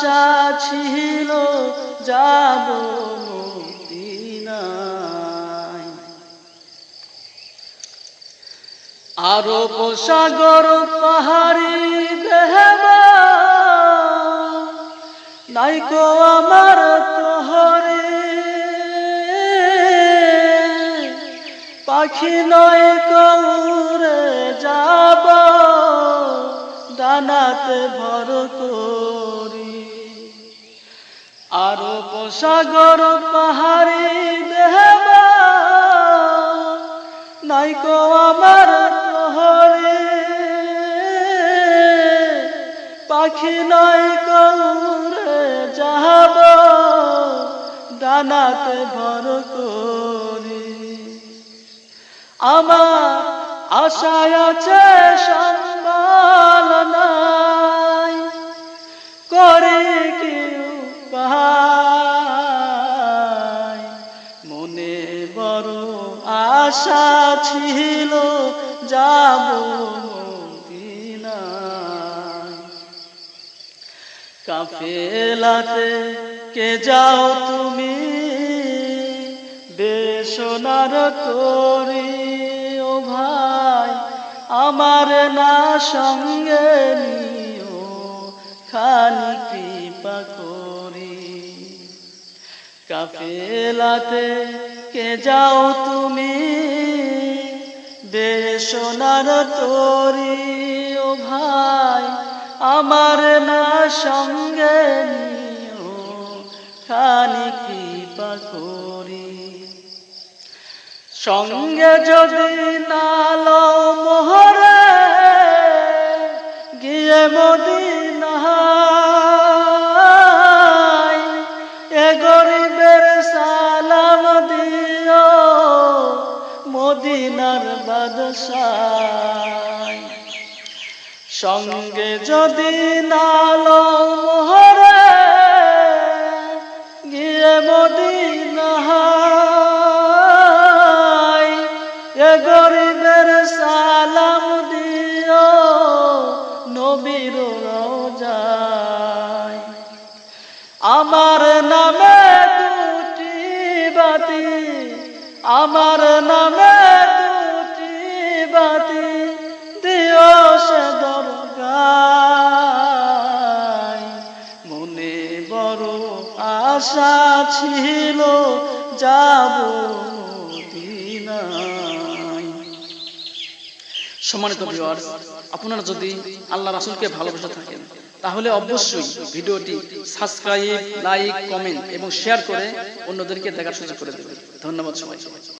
আশা ছিল যাব আরও সাগর পাহাড়ি দেহবা নাইকো আমার তোহরে পাখি নয় কৌরে যাব ডানাতে ভর আরও সাগর পাহাড়ি দেহবা নাইকো আমার তোহরে পাখি নয় কৌরে যাব ডানাতে ভর করি। আমার আশায় আছে সম্বল নাই। করে কেউ পায় মনে বড় আশা ছিল, যাব কাফেলাতে কে যাও তুমি? বেসনার করি ও ভাই, আমার না সঙ্গে নিও। খানি কৃপা কাফেলাতে কে যাও তুমি? বেসনার তরি, ও ভাই, আমার না সঙ্গে খানি কৃপা করি। সঙ্গে যদি নালো মোহরে গরিবের সালাম দিও, মদিনার বাদশায় সঙ্গে যদি নালো মোহরে, গিয়ে মদিনায় এ গরিবের সালাম দিও, নবীর রোজায়। আমার নামে আমার নামে দুটি বাতি দিও সে দরগায়। মনে বড় আশা ছিল যাব সম্মানিত ভিউয়ার্স আপনারা যদি আল্লাহ রাসূলকে ভালোবেসে থাকেন তাহলে অবশ্যই ভিডিওটি সাবস্ক্রাইব লাইক কমেন্ট এবং শেয়ার করে অন্যদেরকে দেখার সুযোগ করে দেবেন। ধন্যবাদ সবাই